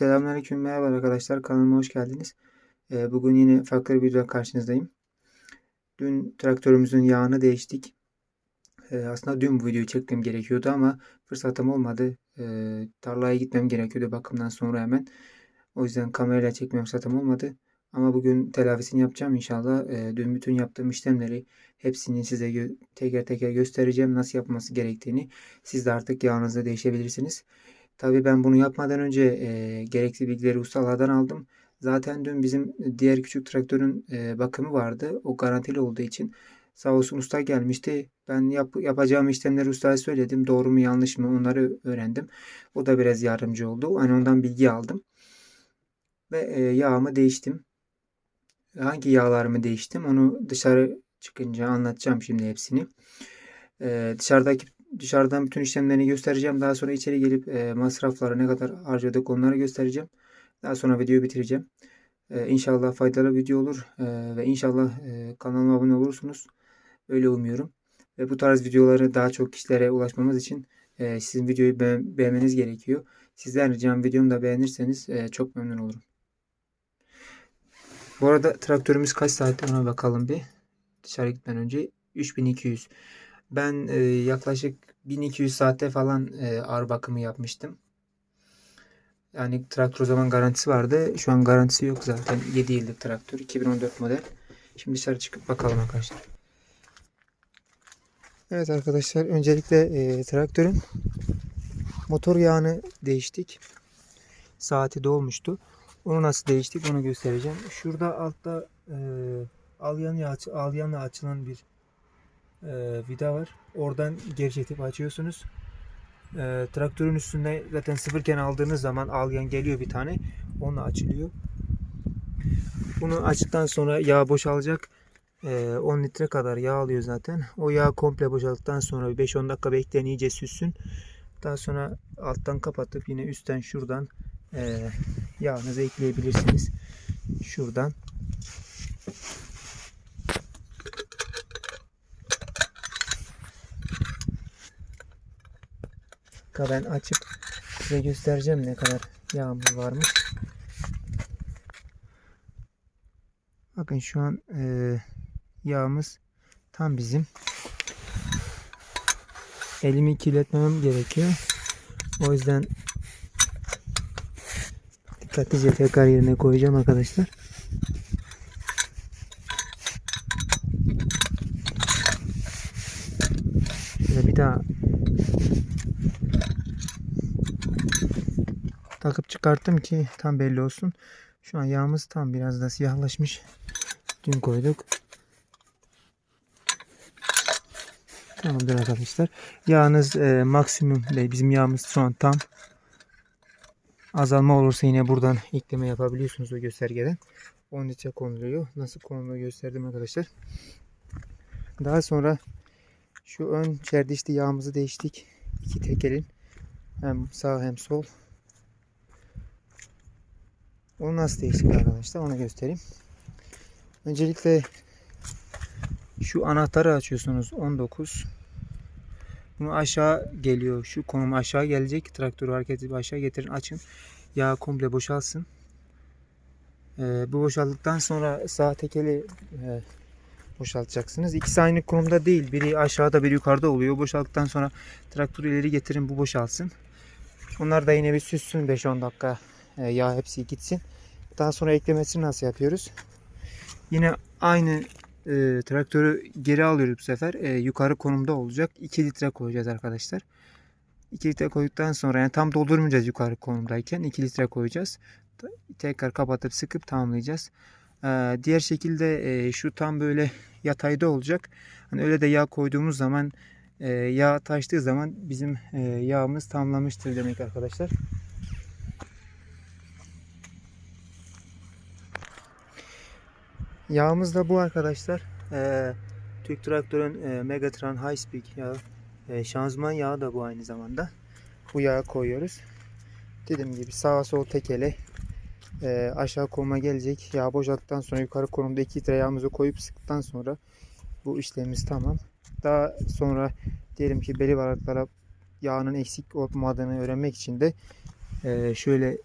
Selamünaleyküm, merhaba arkadaşlar. Kanalıma hoş geldiniz. Ee, Bugün yine farklı bir videoda karşınızdayım. Dün traktörümüzün yağını değiştik. Ee, Aslında dün bu videoyu çekmem gerekiyordu ama fırsatım olmadı. Ee, Tarlaya gitmem gerekiyordu bakımdan sonra hemen. O yüzden kamerayla çekme fırsatım olmadı. Ama bugün telafisini yapacağım inşallah. Dün bütün yaptığım işlemleri hepsini size teker teker göstereceğim. Nasıl yapması gerektiğini. Siz de artık yağınızı değişebilirsiniz. Tabii ben bunu yapmadan önce e, gerekli bilgileri ustalardan aldım. Zaten dün bizim diğer küçük traktörün e, bakımı vardı. O garantili olduğu için sağ olsun usta gelmişti. Ben yap, yapacağım işlemleri ustaya söyledim. Doğru mu yanlış mı onları öğrendim. O da biraz yardımcı oldu. Hani ondan bilgi aldım. Ve e, yağımı değiştim. Hangi yağlarımı değiştim onu dışarı çıkınca anlatacağım şimdi hepsini. E, dışarıdaki dışarıdan bütün işlemlerini göstereceğim. Daha sonra içeri gelip e, masrafları ne kadar harcadık onları göstereceğim. Daha sonra videoyu bitireceğim. E, inşallah faydalı video olur e, ve inşallah e, kanalıma abone olursunuz. Öyle umuyorum. Ve bu tarz videoları daha çok kişilere ulaşmamız için e, sizin videoyu be- beğenmeniz gerekiyor. Sizden ricam videomu da beğenirseniz e, çok memnun olurum. Bu arada traktörümüz kaç saatte ona bakalım bir. Dışarı gitmeden önce 3200. Ben e, yaklaşık 1200 saatte falan e, ağır bakımı yapmıştım. Yani traktör o zaman garantisi vardı. Şu an garantisi yok zaten. 7 yıllık traktör. 2014 model. Şimdi dışarı çıkıp bakalım arkadaşlar. Evet arkadaşlar öncelikle e, traktörün motor yağını değiştik. Saati dolmuştu. Onu nasıl değiştik onu göstereceğim. Şurada altta e, alyanla, aç, açılan bir e, vida var. Oradan geri çekip açıyorsunuz. E, traktörün üstünde zaten sıfırken aldığınız zaman alyan geliyor bir tane. Onunla açılıyor. Bunu açtıktan sonra yağ boşalacak. E, 10 litre kadar yağ alıyor zaten. O yağ komple boşalttıktan sonra 5-10 dakika bekleyin iyice süssün. Daha sonra alttan kapatıp yine üstten şuradan e, yağınızı ekleyebilirsiniz. Şuradan dakika ben açıp size göstereceğim ne kadar yağmur varmış. Bakın şu an e, yağımız tam bizim. Elimi kirletmemem gerekiyor. O yüzden dikkatlice tekrar yerine koyacağım arkadaşlar. Şöyle bir daha takıp çıkarttım ki tam belli olsun. Şu an yağımız tam biraz da siyahlaşmış. Dün koyduk. Tamamdır arkadaşlar. Yağınız e, maksimum değil. Bizim yağımız şu an tam. Azalma olursa yine buradan ekleme yapabiliyorsunuz o göstergeden. 10 litre konuluyor. Nasıl konuluyor gösterdim arkadaşlar. Daha sonra şu ön çerdişli yağımızı değiştik. İki tekerin hem sağ hem sol. Onu nasıl değiştik arkadaşlar onu göstereyim. Öncelikle şu anahtarı açıyorsunuz 19. Bunu aşağı geliyor. Şu konum aşağı gelecek. Traktörü hareket edip aşağı getirin açın. Yağ komple boşalsın. Ee, bu boşaldıktan sonra sağ tekeli e, boşaltacaksınız. İkisi aynı konumda değil. Biri aşağıda biri yukarıda oluyor. Boşaldıktan sonra traktörü ileri getirin bu boşalsın. Onlar da yine bir süssün 5-10 dakika. E, yağ hepsi gitsin. Daha sonra eklemesini nasıl yapıyoruz? Yine aynı e, traktörü geri alıyoruz bu sefer. E, yukarı konumda olacak. 2 litre koyacağız arkadaşlar. 2 litre koyduktan sonra yani tam doldurmayacağız yukarı konumdayken 2 litre koyacağız. Tekrar kapatıp sıkıp tamamlayacağız. E, diğer şekilde e, şu tam böyle yatayda olacak. Hani öyle de yağ koyduğumuz zaman e, yağ taştığı zaman bizim e, yağımız tamamlamıştır demek arkadaşlar. Yağımız da bu arkadaşlar. Ee, Türk Traktör'ün e, Megatron High Speed yağı. E, şanzıman yağı da bu aynı zamanda. Bu yağı koyuyoruz. Dediğim gibi sağa sol tekele e, aşağı konuma gelecek. Yağ boşalttıktan sonra yukarı konumda 2 litre yağımızı koyup sıktıktan sonra bu işlemimiz tamam. Daha sonra diyelim ki beli varaklara yağının eksik olmadığını öğrenmek için de e, şöyle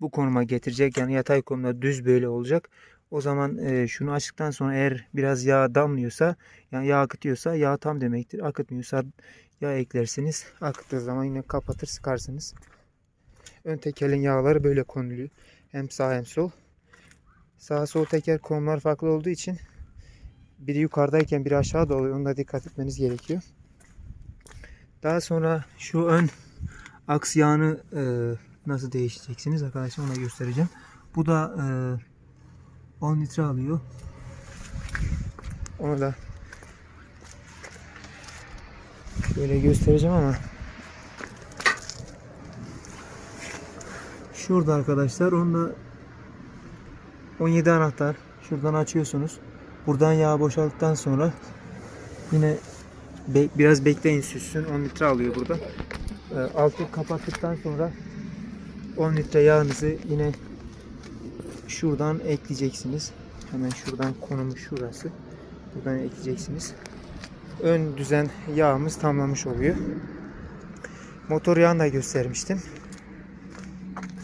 bu konuma getirecek. Yani yatay konumda düz böyle olacak. O zaman e, şunu açtıktan sonra eğer biraz yağ damlıyorsa yani yağ akıtıyorsa yağ tam demektir. Akıtmıyorsa yağ eklersiniz. Akıttığı zaman yine kapatır sıkarsınız. Ön tekerin yağları böyle konuluyor. Hem sağ hem sol. Sağ sol teker konumlar farklı olduğu için biri yukarıdayken biri aşağıda oluyor. Ona dikkat etmeniz gerekiyor. Daha sonra şu ön aks yağını e, nasıl değiştireceksiniz arkadaşlar ona göstereceğim. Bu da e, 10 litre alıyor. Onu da şöyle göstereceğim ama şurada arkadaşlar onunla 17 anahtar şuradan açıyorsunuz. Buradan yağ boşalttıktan sonra yine be- biraz bekleyin süssün 10 litre alıyor burada. E, altı kapattıktan sonra 10 litre yağınızı yine şuradan ekleyeceksiniz. Hemen şuradan konumu şurası. Buradan ekleyeceksiniz. Ön düzen yağımız tamamlamış oluyor. Motor yağını da göstermiştim.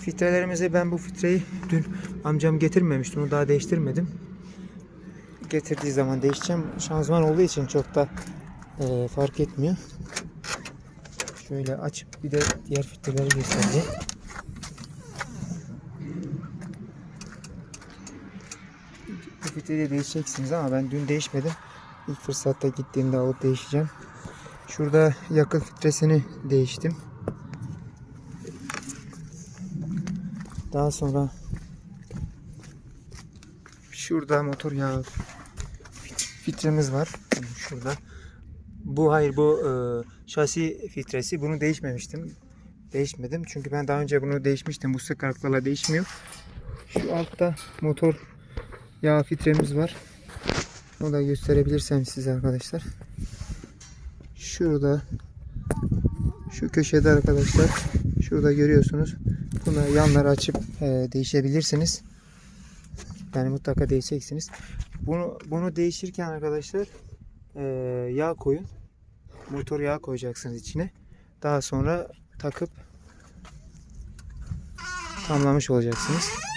Filtrelerimizi ben bu filtreyi dün amcam getirmemişti. Onu daha değiştirmedim. Getirdiği zaman değişeceğim. Şanzıman olduğu için çok da e, fark etmiyor. Şöyle açıp bir de diğer filtreleri göstereceğim. Filtreyi değişeceksiniz ama ben dün değişmedim. İlk fırsatta gittiğimde alıp değişeceğim. Şurada yakıt filtresini değiştim. Daha sonra şurada motor yağı filtremiz var. Şurada. Bu hayır bu e, şasi filtresi. Bunu değişmemiştim. Değişmedim. Çünkü ben daha önce bunu değişmiştim. Bu sık değişmiyor. Şu altta motor yağ filtremiz var. Onu da gösterebilirsem size arkadaşlar. Şurada şu köşede arkadaşlar şurada görüyorsunuz. Bunu yanları açıp e, değişebilirsiniz. Yani mutlaka değişeceksiniz. Bunu bunu değişirken arkadaşlar e, yağ koyun. Motor yağı koyacaksınız içine. Daha sonra takıp tamamlamış olacaksınız.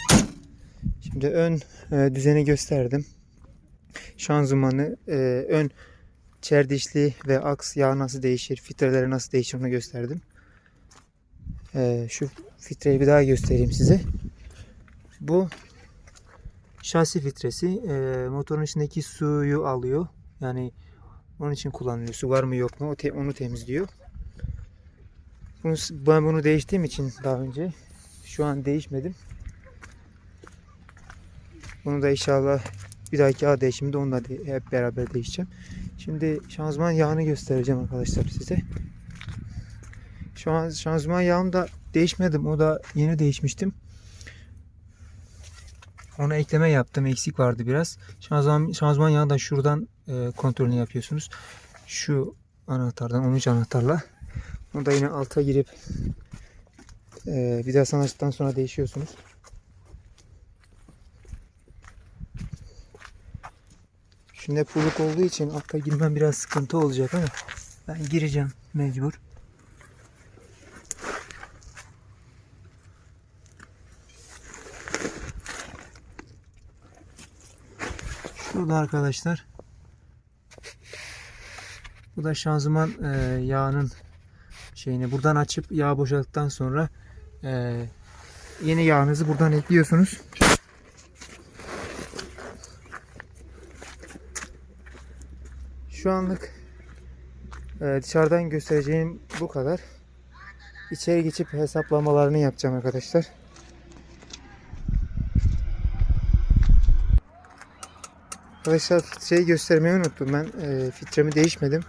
Şimdi ön e, düzeni gösterdim. Şanzımanı, e, ön çerdişli ve aks yağı nasıl değişir, filtreleri nasıl değişir onu gösterdim. E, şu filtreyi bir daha göstereyim size. Bu şasi filtresi e, motorun içindeki suyu alıyor. Yani onun için kullanılıyor. Su var mı yok mu onu temizliyor. Bunu, ben bunu değiştiğim için daha önce şu an değişmedim. Bunu da inşallah bir dahaki yağ değişiminde onunla hep beraber değişeceğim. Şimdi şanzıman yağını göstereceğim arkadaşlar size. Şu an şanzıman yağım da değişmedim. O da yeni değişmiştim. Ona ekleme yaptım. Eksik vardı biraz. Şanzıman, şanzıman yağı da şuradan e, kontrolünü yapıyorsunuz. Şu anahtardan 13 anahtarla. Onu da yine alta girip e, vidasını açtıktan sonra değişiyorsunuz. Şimdi puluk olduğu için altta girmem biraz sıkıntı olacak ama ben gireceğim mecbur. Şurada arkadaşlar. Bu da şanzıman e, yağının şeyini buradan açıp yağ boşalttıktan sonra e, yeni yağınızı buradan ekliyorsunuz. Şu anlık e, dışarıdan göstereceğim bu kadar. İçeri geçip hesaplamalarını yapacağım arkadaşlar. Arkadaşlar filtreyi göstermeyi unuttum. Ben e, filtremi değişmedim.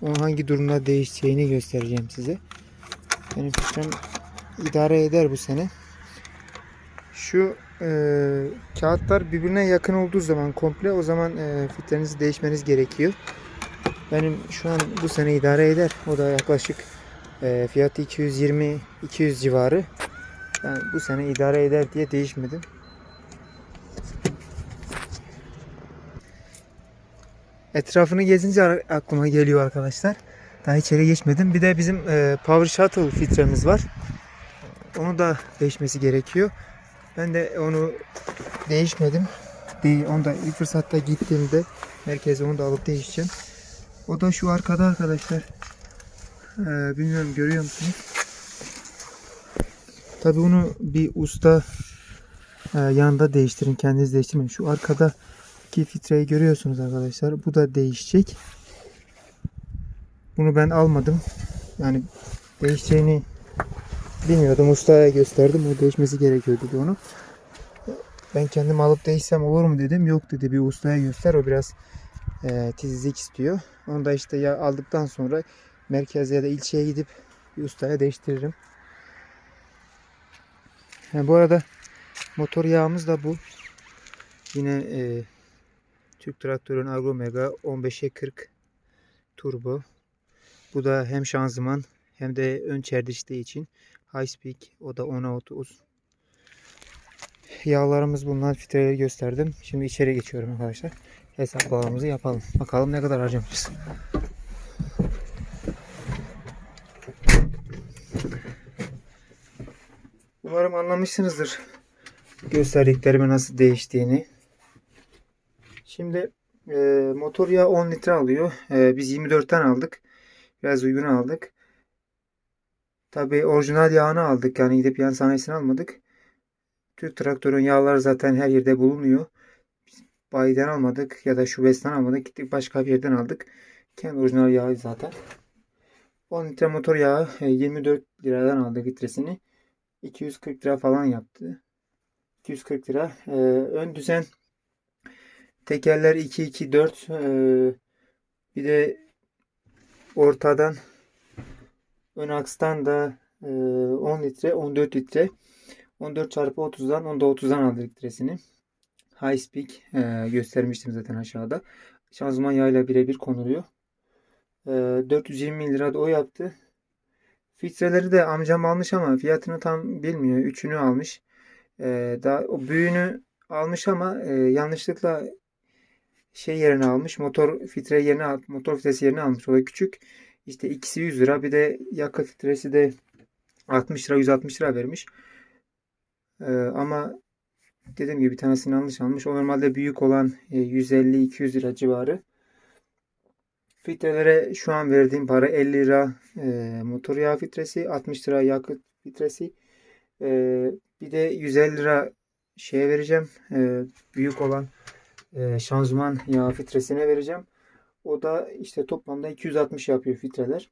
Onun hangi durumda değişeceğini göstereceğim size. Benim filtrem idare eder bu sene. Şu e, kağıtlar birbirine yakın olduğu zaman komple o zaman e, filtrenizi değişmeniz gerekiyor. Benim şu an bu sene idare eder. O da yaklaşık e, fiyatı 220-200 civarı. Yani bu sene idare eder diye değişmedim. Etrafını gezince aklıma geliyor arkadaşlar. Daha içeri geçmedim. Bir de bizim e, Power Shuttle filtremiz var. Onu da değişmesi gerekiyor. Ben de onu değişmedim. Değil, onu da ilk fırsatta gittiğimde merkeze onu da alıp değişeceğim. O da şu arkada arkadaşlar. Ee, bilmiyorum görüyor musunuz? Tabi bunu bir usta e, yanında değiştirin. Kendiniz değiştirmeyin. Şu arkada iki filtreyi görüyorsunuz arkadaşlar. Bu da değişecek. Bunu ben almadım. Yani değişeceğini bilmiyordum. Ustaya gösterdim. O değişmesi gerekiyor dedi onu. Ben kendim alıp değişsem olur mu dedim. Yok dedi bir ustaya göster. O biraz e, titizlik istiyor. Onu da işte ya aldıktan sonra merkeze ya da ilçeye gidip bir ustaya değiştiririm. Ha, bu arada motor yağımız da bu. Yine e, Türk Traktör'ün Agro Mega 15'e 40 turbo. Bu da hem şanzıman hem de ön çerdişte için high speed o da 10'a 30. Yağlarımız bunlar filtreleri gösterdim. Şimdi içeri geçiyorum arkadaşlar. Hesaplamamızı yapalım. Bakalım ne kadar harcamışız. Umarım anlamışsınızdır gösterdiklerimin nasıl değiştiğini. Şimdi e, motor yağı 10 litre alıyor. E, biz 24'ten aldık. Biraz uygun aldık. Tabii orijinal yağını aldık. Yani gidip yan sanayisini almadık. Türk traktörün yağları zaten her yerde bulunuyor. Bayiden almadık ya da şubesten almadık. Gittik başka bir yerden aldık. Kendi orijinal yağı zaten. 10 litre motor yağı e, 24 liradan aldık litresini. 240 lira falan yaptı. 240 lira. E, ön düzen tekerler 224 e, bir de ortadan ön akstan da e, 10 litre 14 litre 14 çarpı 30'dan 10'da 30'dan aldık litresini. High speed e, göstermiştim zaten aşağıda. Şanzıman yağıyla birebir konuluyor. E, 420 lira da o yaptı. Filtreleri de amcam almış ama fiyatını tam bilmiyor. Üçünü almış. E, daha o büyüğünü almış ama e, yanlışlıkla şey yerine almış. Motor filtre yerine motor filtresi yerine almış. O da küçük. İşte ikisi 100 lira. Bir de yakıt filtresi de 60 lira 160 lira vermiş. Ee, ama dediğim gibi bir tanesini yanlış almış. O normalde büyük olan e, 150-200 lira civarı. Filtrelere şu an verdiğim para 50 lira e, motor yağı filtresi, 60 lira yakıt filtresi. E, bir de 150 lira şeye vereceğim. E, büyük olan e, şanzıman yağı filtresine vereceğim. O da işte toplamda 260 yapıyor filtreler.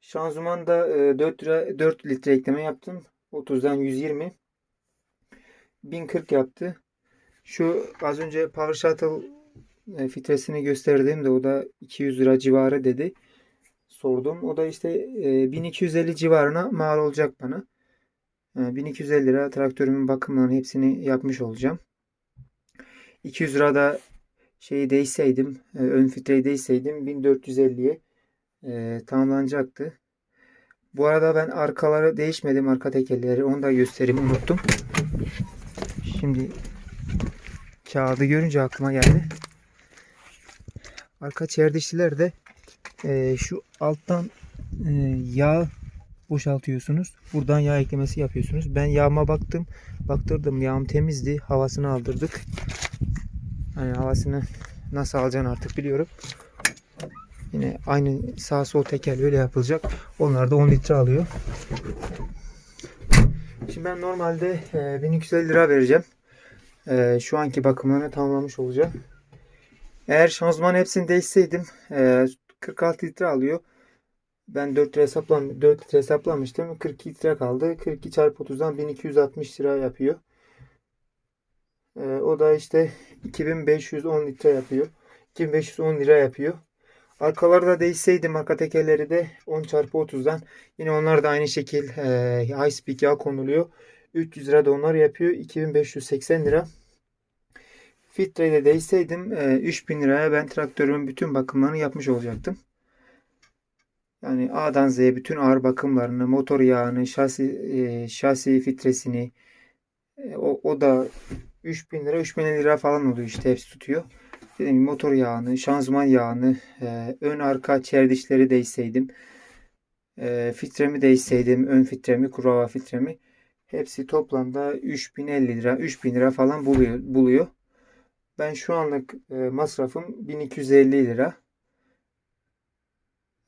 Şanzımanda e, 4 lira 4 litre ekleme yaptım. 30'dan 120. 1040 yaptı. Şu az önce Power Shuttle e, filtresini gösterdiğimde o da 200 lira civarı dedi. Sordum. O da işte e, 1250 civarına mal olacak bana. E, 1250 lira traktörümün bakımlarını hepsini yapmış olacağım. 200 lira da şeyi değişseydim, e, ön filtreyi değişseydim 1450'ye e, tamamlanacaktı. Bu arada ben arkaları değişmedim. Arka tekerleri. Onu da göstereyim. Unuttum. Şimdi kağıdı görünce aklıma geldi. Arka çerdişliler de e, şu alttan e, yağ boşaltıyorsunuz. Buradan yağ eklemesi yapıyorsunuz. Ben yağıma baktım. Baktırdım. Yağım temizdi. Havasını aldırdık. Hani havasını nasıl alacaksın artık biliyorum. Yine aynı sağ sol teker öyle yapılacak. Onlar da 10 litre alıyor. Şimdi ben normalde e, 1250 lira vereceğim. E, şu anki bakımlarını tamamlamış olacağım. Eğer şanzıman hepsini değişseydim e, 46 litre alıyor. Ben 4 litre hesaplam 4 litre hesaplamıştım. 42 litre kaldı. 42 çarpı 30'dan 1260 lira yapıyor. E, o da işte 2510 litre yapıyor. 2510 lira yapıyor. Arkaları da değişseydim arka tekerleri de 10 çarpı 30'dan yine onlar da aynı şekil e, high speed yağ konuluyor. 300 lira da onlar yapıyor. 2580 lira. Filtreyi de değişseydim e, 3000 liraya ben traktörümün bütün bakımlarını yapmış olacaktım. Yani A'dan Z'ye bütün ağır bakımlarını, motor yağını, şasi, e, şasi filtresini o, o da 3000 lira 3000 lira falan oluyor işte hepsi tutuyor. dediğim motor yağını, şanzıman yağını, e, ön arka çer dişleri değişseydim, e, filtremi değişseydim, ön filtremi, kuru hava filtremi hepsi toplamda 3050 lira, 3000 lira falan buluyor. buluyor. Ben şu anlık e, masrafım 1250 lira.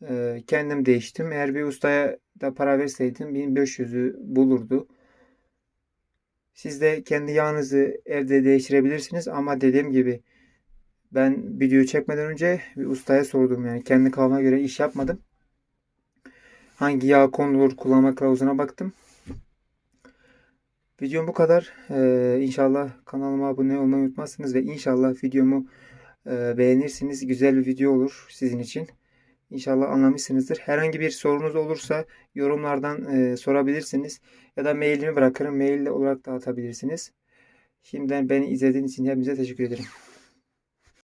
E, kendim değiştim. Eğer bir ustaya da para verseydim 1500'ü bulurdu. Siz de kendi yağınızı evde değiştirebilirsiniz ama dediğim gibi ben video çekmeden önce bir ustaya sordum yani kendi kafama göre iş yapmadım. Hangi yağ konulur kullanma kılavuzuna baktım. Videom bu kadar. Ee, inşallah kanalıma abone olmayı unutmazsınız ve inşallah videomu e, beğenirsiniz. Güzel bir video olur sizin için. İnşallah anlamışsınızdır. Herhangi bir sorunuz olursa yorumlardan e, sorabilirsiniz. Ya da mailimi bırakırım. Mail olarak da atabilirsiniz. Şimdiden beni izlediğiniz için hepinize teşekkür ederim.